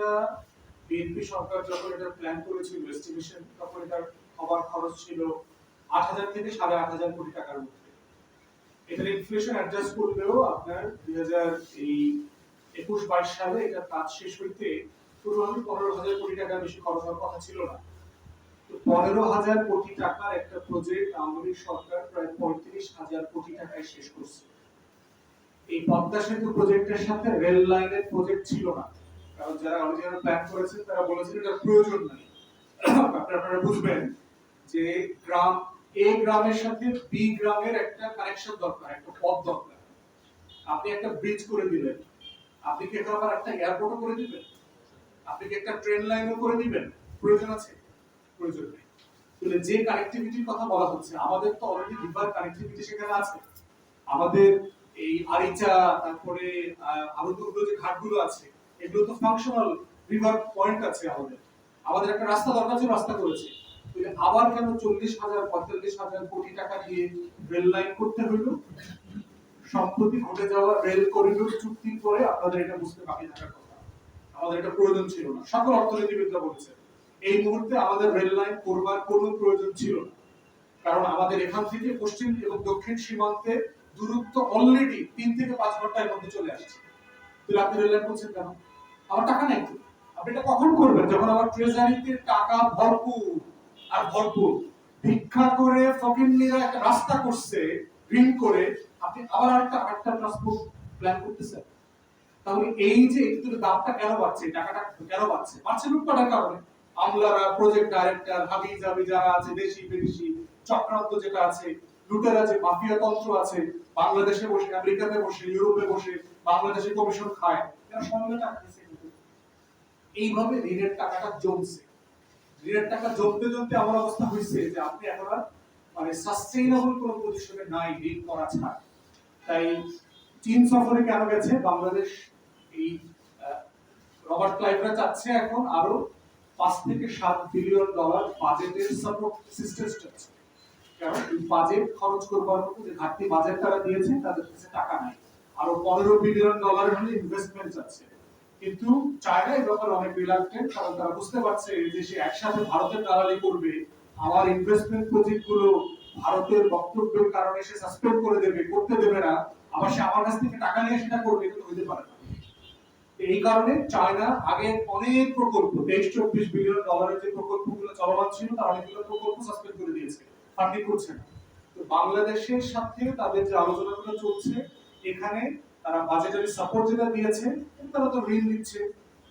কাজটা বিএনপি সরকার যখন এটা প্ল্যান করেছিল তখন এটার খরচ ছিল আট হাজার থেকে সাড়ে আট হাজার কোটি টাকার মধ্যে। এটার ইনফ্লেশন অ্যাডজাস্ট করলেও আপনার দুই হাজার এই একুশ বাইশ সালে এটা কাজ শেষ হইতে পনেরো হাজার কোটি টাকার বেশি খরচ হওয়ার কথা ছিল না। পনেরো হাজার কোটি টাকার একটা প্রজেক্ট আওয়ামী সরকার প্রায় পঁয়ত্রিশ হাজার কোটি টাকায় শেষ করছে। এই পদ্মা সেতু প্রজেক্টের সাথে রেল লাইনের প্রজেক্ট ছিল না। কারণ যারা অরিজিনাল প্ল্যান করেছেন তারা বলেছেন এটার প্রয়োজন নাই। আপনারা বুঝবেন যে গ্রাম, এ গ্রামের সাথে বি গ্রামের একটা কানেকশন দরকার, একটা পথ দরকার। আপনি একটা ব্রিজ করে দিলেন। আপনি কি এখন আবার একটা এয়ারপোর্টও করে দিবেন? আপনি কি একটা ট্রেন লাইনও করে দিবেন? প্রয়োজন আছে? প্রয়োজন নেই। তাহলে যে কানেক্টিভিটির কথা বলা হচ্ছে, আমাদের তো অলরেডি রিভার কানেক্টিভিটি সেখানে আছে। আমাদের এই আরিচা, তারপরে আরও দুটো যে ঘাটগুলো আছে এগুলো তো ফাংশনাল রিভার পয়েন্ট আছে আমাদের। আমাদের একটা রাস্তা দরকার ছিল, রাস্তা করেছে। আবার কেন চল্লিশ হাজার, পঁয়তাল্লিশ হাজার কোটি টাকা দিয়ে রেল লাইন করতে হইল? সম্প্রতি ঘটে যাওয়া রেল করিডোর চুক্তির পরে আপনাদের এটা বুঝতে বাকি থাকার কথা। আমাদের এটা প্রয়োজন ছিল না। সকল অর্থনীতিবিদরা বলেছে এই মুহূর্তে আমাদের রেল লাইন করবার কোনো প্রয়োজন ছিল না। কারণ আমাদের এখান থেকে পশ্চিম এবং দক্ষিণ সীমান্তে দূরত্ব অলরেডি তিন থেকে পাঁচ ঘণ্টার মধ্যে চলে আসছে। তাহলে আপনি রেল লাইন করছেন কেন? আমার টাকা নাই তো। আপনি এটা কখন করবেন? যখন আমার ট্রেজারিতে টাকা ভরপুর, আর ভরপুর। ভিক্ষা করে ফকিন্নিরা একটা রাস্তা করছে, ঋণ করে, আপনি আবার একটা আরেকটা ট্রান্সপোর্ট প্ল্যান করতেছেন। তাহলে এই যে একটু দামটা কেন বাড়ছে? টাকাটা কেন বাড়ছে? বাড়ছে লুটপাটের কারণে। আমলারা প্রজেক্ট ডাইরেক্টর হাবি জাবি যারা আছে, দেশি বিদেশি, চক্রান্ত যেটা আছে, লুটের আছে মাফিয়া তন্ত্র আছে, বাংলাদেশে বসে, আমেরিকাতে বসে, ইউরোপে বসে, বাংলাদেশে কমিশন খায়, এরা সঙ্গে টাকা। এইভাবে ঋণের টাকাটা জমছে। ঋণের টাকা জমতে জমতে আমার অবস্থা হয়েছে যে আপনি এখন আর মানে সাস্টেইনেবল কোনো পজিশনে নাই, ঋণ করা ছাড়া। তাই চীন সফরে কেন গেছে? বাংলাদেশ এই রবার্ট ক্লাইভরা চাচ্ছে এখন আরও পাঁচ থেকে সাত বিলিয়ন ডলার বাজেটের সাপোর্ট সিস্টেম কারণ এই বাজেট খরচ করবার মতো যে ঘাটতি বাজেট তারা দিয়েছে, তাদের কাছে টাকা নাই। আরও পনেরো বিলিয়ন ডলারের হলে ইনভেস্টমেন্ট আছে কিন্তু চায়না এই ব্যাপারে অনেক রিলাক্টেন্ট কারণ তারা বুঝতে পারছে যে সে একসাথে ভারতের দালালি করবে, আমার ইনভেস্টমেন্ট প্রজেক্টগুলো ভারতের বক্তব্যের কারণে সে সাসপেন্ড করে দেবে, করতে দেবে না, আবার সে আমার কাছ থেকে টাকা নিয়ে সেটা করবে এটা তো হইতে পারে না। এই কারণে চায়না আগে অনেক প্রকল্প তেইশ চব্বিশ বিলিয়ন ডলারের যে প্রকল্পগুলো চলমান ছিল, তার অনেকগুলো প্রকল্প সাসপেন্ড করে দিয়েছে। ফান্ডিং করছে না। তো বাংলাদেশের সাথে তাদের যে আলোচনাগুলো চলছে, এখানে তারা বাজেটারি সাপোর্ট যেটা দিয়েছে তারা তো ঋণ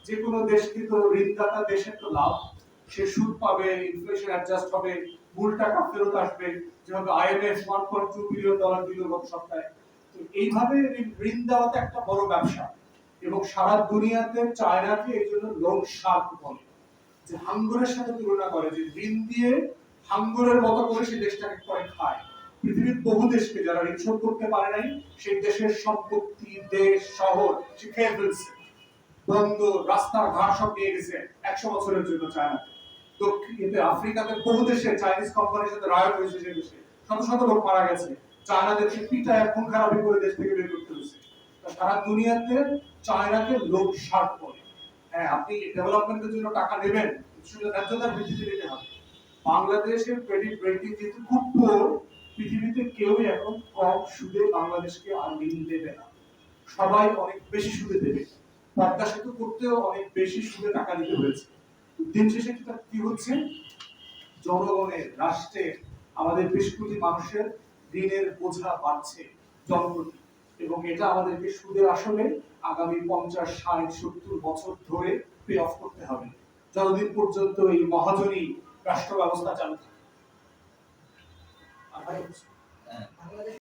যে কোনো দেশকে তো ঋণদাতা দেশের তো লাভ। সে সুদ পাবে ইনফ্লেশন অ্যাডজাস্ট হবে, মূল টাকা ফেরত আসবে, যেভাবে IMF one point two billion dollar দিল গত সপ্তাহে। তো এইভাবে ঋণ- ঋণ দেওয়াতে একটা বড় ব্যবসা। এবং সারা দুনিয়াতে চায়নাকে এই জন্য লোক বলে। যে হাঙ্গরের সাথে তুলনা করে, যে ঋণ দিয়ে হাঙ্গরের মতো করে সে দেশটাকে পরে খায়। পৃথিবীর বহু দেশকে যারা ঋণ করতে পারে নাই, সেই দেশের সম্পত্তি, দেশ, শহর খেয়ে ফেলছে। বন্দর রাস্তা ঘাট সব নিয়ে গেছে একশো বছরের জন্য চায়না দক্ষিণ আফ্রিকাতে বহু দেশে চাইনিজ কোম্পানির সাথে হয়েছে দেশে। শত শত লোক মারা গেছে। চায়না দেশে করে দেশ থেকে বের করতে হয়েছে। দুনিয়াতে চায়নাকে লোক বলে হ্যাঁ আপনি ডেভেলপমেন্টের জন্য টাকা নেবেন ন্যায্যতার ভিত্তিতে নিতে হবে। বাংলাদেশের ক্রেডিট রেটিং যেহেতু খুব পোর পৃথিবীতে কেউই এখন কম সুদে বাংলাদেশকে আর ঋণ দেবে না। সবাই অনেক বেশি সুদে দেবে। পদ্মা সেতু করতেও অনেক বেশি সুদে টাকা দিতে হয়েছে। দিন শেষে কি হচ্ছে? জনগণের, রাষ্ট্রের, আমাদের বেশ কোটি মানুষের ঋণের বোঝা বাড়ছে জনপ্রতি এবং এটা আমাদেরকে সুদের আসলে আগামী পঞ্চাশ, ষাট, সত্তর বছর ধরে পে অফ করতে হবে। যতদিন পর্যন্ত এই মহাজনী রাষ্ট্র ব্যবস্থা চালু থাকে আর ভাই,